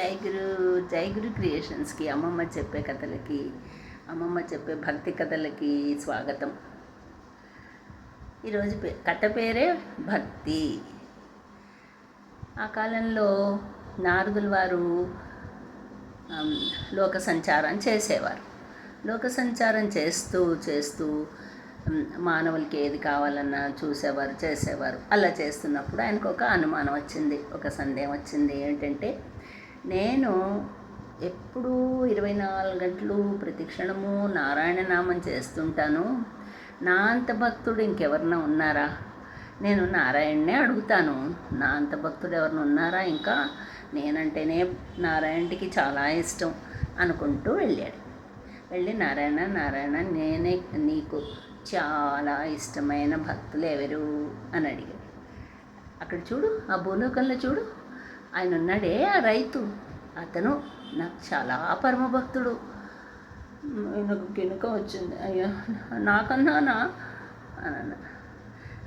జై గురు జై గురు క్రియేషన్స్కి అమ్మమ్మ చెప్పే కథలకి అమ్మమ్మ చెప్పే భక్తి కథలకి స్వాగతం. ఈరోజు పే కథ పేరే భక్తి. ఆ కాలంలో నారదుల వారు లోక సంచారం చేసేవారు. లోక సంచారం చేస్తూ చేస్తూ మానవులకి ఏది కావాలన్నా చూసేవారు చేసేవారు. అలా చేస్తున్నప్పుడు ఆయనకు ఒక అనుమానం వచ్చింది ఒక సందేహం వచ్చింది ఏంటంటే నేను ఎప్పుడూ ఇరవై నాలుగు గంటలు ప్రతి క్షణము నారాయణ నామం చేస్తుంటాను. నా అంత భక్తుడు ఇంకెవరన్నా ఉన్నారా? నేను నారాయణనే అడుగుతాను. నా అంత భక్తుడు ఎవరిన ఉన్నారా? ఇంకా నేనంటేనే నారాయణకి చాలా ఇష్టం అనుకుంటూ వెళ్ళాడు. వెళ్ళి నారాయణ నారాయణ నేనే నీకు చాలా ఇష్టమైన భక్తులు ఎవరు? అని అడిగాడు. అక్కడ చూడు ఆ భూలోకంలో చూడు. ఆయన ఉన్నాడే ఆ రైతు. అతను నాకు చాలా పరమ భక్తుడు. ఆయనకు వచ్చింది. అయ్యో నాకన్నానా అని అన్న.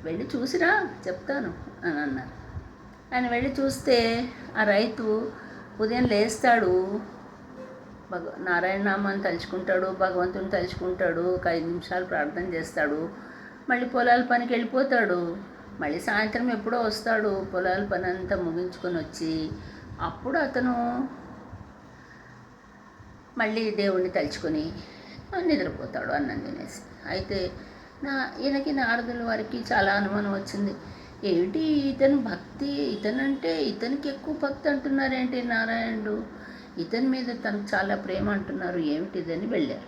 వెళ్ళి చూసిరా చెప్తాను అని అన్నారు ఆయన వెళ్ళి చూస్తే ఆ రైతు ఉదయం లేస్తాడు. భగ నారాయణ నామాన్ని తలుచుకుంటాడు భగవంతుని తలుచుకుంటాడు ఒక ఐదు నిమిషాలు ప్రార్థన చేస్తాడు. మళ్ళీ పొలాల పనికి వెళ్ళిపోతాడు. మళ్ళీ సాయంత్రం ఎప్పుడో వస్తాడు పొలాల పని అంతా ముగించుకొని వచ్చి అప్పుడు అతను మళ్ళీ దేవుణ్ణి తలుచుకొని నిద్రపోతాడు అన్నం తినేసి. అయితే నా ఈయనకి నారదుల వారికి చాలా అనుమానం వచ్చింది. ఏమిటి ఇతను భక్తి ఇతనంటే ఇతనికి ఎక్కువ భక్తి అంటున్నారేంటి నారాయణుడు? ఇతని మీద తనకు చాలా ప్రేమ అంటున్నారు ఏమిటిదని వెళ్ళారు.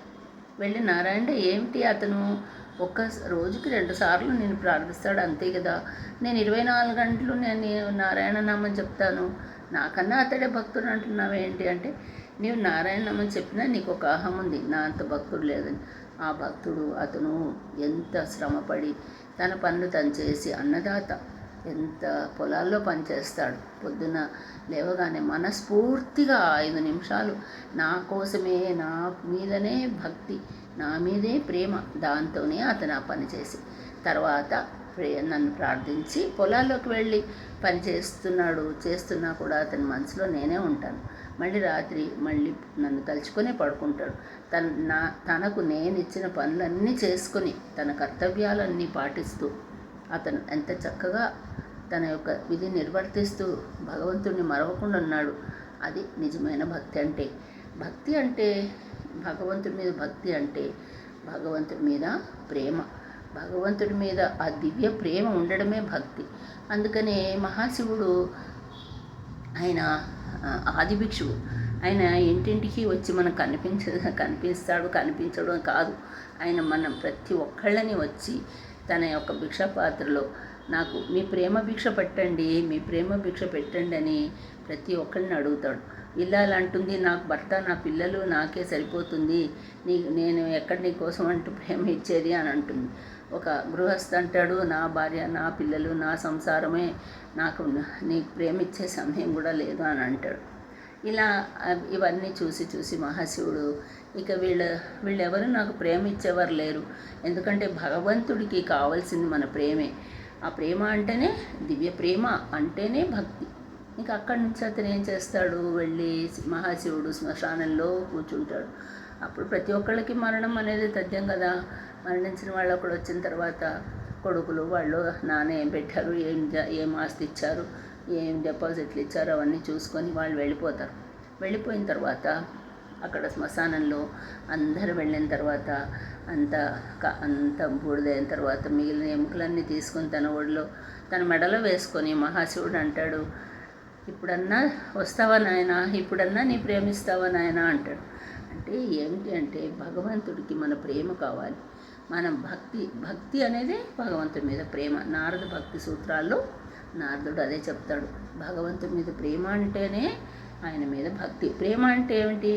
వెళ్ళి నారాయణ ఏమిటి అతను? ఒక్క రోజుకి రెండు సార్లు నేను ప్రార్థిస్తాడు అంతే కదా? నేను ఇరవై నాలుగు గంటలు నేను నారాయణ నామం చెప్తాను. నాకన్నా అతడే భక్తుడు అంటున్నావు ఏంటి అంటే నీవు నారాయణ నామం చెప్పినా నీకు ఒక అహం ఉంది. నా అంత భక్తుడు లేదని. ఆ భక్తుడు అతను ఎంత శ్రమపడి తన పనులు తను చేసి అన్నదాత ఎంత పొలాల్లో పనిచేస్తాడు. పొద్దున లేవగానే మనస్ఫూర్తిగా ఐదు నిమిషాలు నా కోసమే నా మీదనే భక్తి నా మీదే ప్రేమ దాంతోనే అతను ఆ పని చేసి. తర్వాత ప్రే- నన్ను ప్రార్థించి పొలాల్లోకి వెళ్ళి పని చేస్తున్నాడు చేస్తున్నా కూడా అతని మనసులో నేనే ఉంటాను. మళ్ళీ రాత్రి మళ్ళీ నన్ను తలుచుకొని పడుకుంటాడు. తన నా తనకు నేను ఇచ్చిన పనులన్నీ చేసుకొని తన కర్తవ్యాలన్నీ పాటిస్తూ అతను ఎంత చక్కగా తన యొక్క విధి నిర్వర్తిస్తూ భగవంతుణ్ణి మరవకుండా ఉన్నాడు అది నిజమైన భక్తి అంటే. భక్తి అంటే భగవంతుడి మీద భక్తి అంటే భగవంతుడి మీద ప్రేమ. భగవంతుడి మీద ఆ దివ్య ప్రేమ ఉండడమే భక్తి. అందుకనే మహాశివుడు ఆయన ఆదిభిక్షువు. ఆయన ఇంటింటికి వచ్చి మనకు కనిపించ కనిపిస్తాడు కనిపించడం కాదు. ఆయన మనం ప్రతి ఒక్కళ్ళని వచ్చి తన యొక్క భిక్ష పాత్రలో నాకు మీ ప్రేమ భిక్ష పెట్టండి మీ ప్రేమ భిక్ష పెట్టండి అని ప్రతి ఒక్కరిని అడుగుతాడు. ఇల్లాలు అంటుంది నాకు భర్త నా పిల్లలు నాకే సరిపోతుంది నీ నేను ఎక్కడ నీ కోసం అంటూ ప్రేమ ఇచ్చేది అని అంటుంది. ఒక గృహస్థ అంటాడు నా భార్య నా పిల్లలు నా సంసారమే నాకు నీకు ప్రేమ ఇచ్చే సమయం కూడా లేదు అని అంటాడు. ఇలా ఇవన్నీ చూసి చూసి మహాశివుడు ఇక వీళ్ళ వీళ్ళెవరు నాకు ప్రేమ ఇచ్చేవారు లేరు. ఎందుకంటే భగవంతుడికి కావాల్సింది మన ప్రేమే. ఆ ప్రేమ అంటేనే దివ్య ప్రేమ అంటేనే భక్తి. ఇంకా అక్కడి నుంచి అతను ఏం చేస్తాడు? వెళ్ళి మహాశివుడు శ్మశానంలో కూర్చుంటాడు. అప్పుడు ప్రతి ఒక్కళ్ళకి మరణం అనేది తథ్యం కదా. మరణించిన వాళ్ళు అక్కడ వచ్చిన తర్వాత కొడుకులు వాళ్ళు నాన్న ఏం పెట్టారు? ఏం ఏం ఆస్తి ఇచ్చారు? ఏం డిపాజిట్లు ఇచ్చారు? అవన్నీ చూసుకొని వాళ్ళు వెళ్ళిపోతారు. వెళ్ళిపోయిన తర్వాత అక్కడ శ్మశానంలో అందరు వెళ్ళిన తర్వాత అంత అంత బూడిదైన తర్వాత మిగిలిన ఎముకలన్నీ తీసుకొని తన ఒడిలో తన మెడలో వేసుకొని మహాశివుడు అంటాడు ఇప్పుడన్నా వస్తావా నాయన? ఇప్పుడన్నా నీ ప్రేమిస్తావా నాయన? అంటాడు. అంటే ఏమిటి అంటే భగవంతుడికి మన ప్రేమ కావాలి. మనం భక్తి భక్తి అనేది భగవంతుడి మీద ప్రేమ. నారద భక్తి సూత్రాల్లో నారదుడు అదే చెప్తాడు. భగవంతుడి మీద ప్రేమ అంటేనే ఆయన మీద భక్తి. ప్రేమ అంటే ఏమిటి?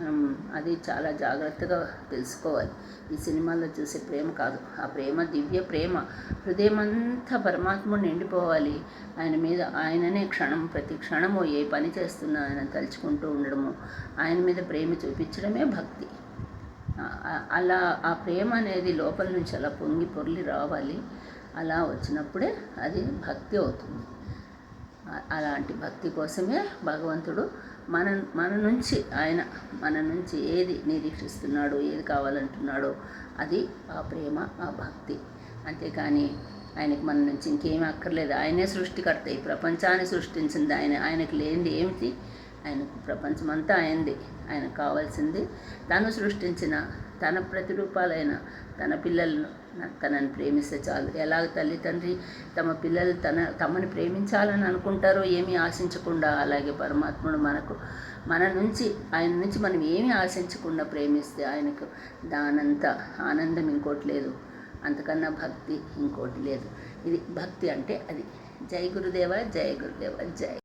మనం అది చాలా జాగ్రత్తగా తెలుసుకోవాలి. ఈ సినిమాల్లో చూసే ప్రేమ కాదు. ఆ ప్రేమ దివ్య ప్రేమ. హృదయం అంతా పరమాత్ముడు నిండిపోవాలి. ఆయన మీద ఆయననే క్షణం ప్రతి క్షణము ఏ పని చేస్తున్నా ఆయన తలుచుకుంటూ ఉండడము. ఆయన మీద ప్రేమ చూపించడమే భక్తి. అలా ఆ ప్రేమ అనేది లోపల నుంచి అలా పొంగి పొర్లి రావాలి. అలా వచ్చినప్పుడే అది భక్తి అవుతుంది. అలాంటి భక్తి కోసమే భగవంతుడు మన మన నుంచి ఆయన మన నుంచి ఏది నిరీక్షిస్తున్నాడో ఏది కావాలంటున్నాడో అది ఆ ప్రేమ ఆ భక్తి. అంతేకాని ఆయనకి మన నుంచి ఇంకేమీ అక్కర్లేదు. ఆయనే సృష్టికర్త. ఈ ప్రపంచాన్ని సృష్టించింది ఆయన. ఆయనకి లేనిది ఏమిటి? ఆయనకు ప్రపంచమంతా ఆయనది ఆయనకు కావాల్సింది తను సృష్టించిన తన ప్రతిరూపాలైన తన పిల్లలను తనని ప్రేమిస్తే చాలు. ఎలాగ తల్లి తండ్రి తమ పిల్లలు తన తమని ప్రేమించాలని అనుకుంటారో ఏమీ ఆశించకుండా అలాగే పరమాత్ముడు మనకు మన నుంచి ఆయన నుంచి మనం ఏమీ ఆశించకుండా ప్రేమిస్తే ఆయనకు దానంత ఆనందం ఇంకోటి లేదు. అంతకన్నా భక్తి ఇంకోటి లేదు. ఇది భక్తి అంటే అది. జై గురుదేవ జై గురుదేవ జై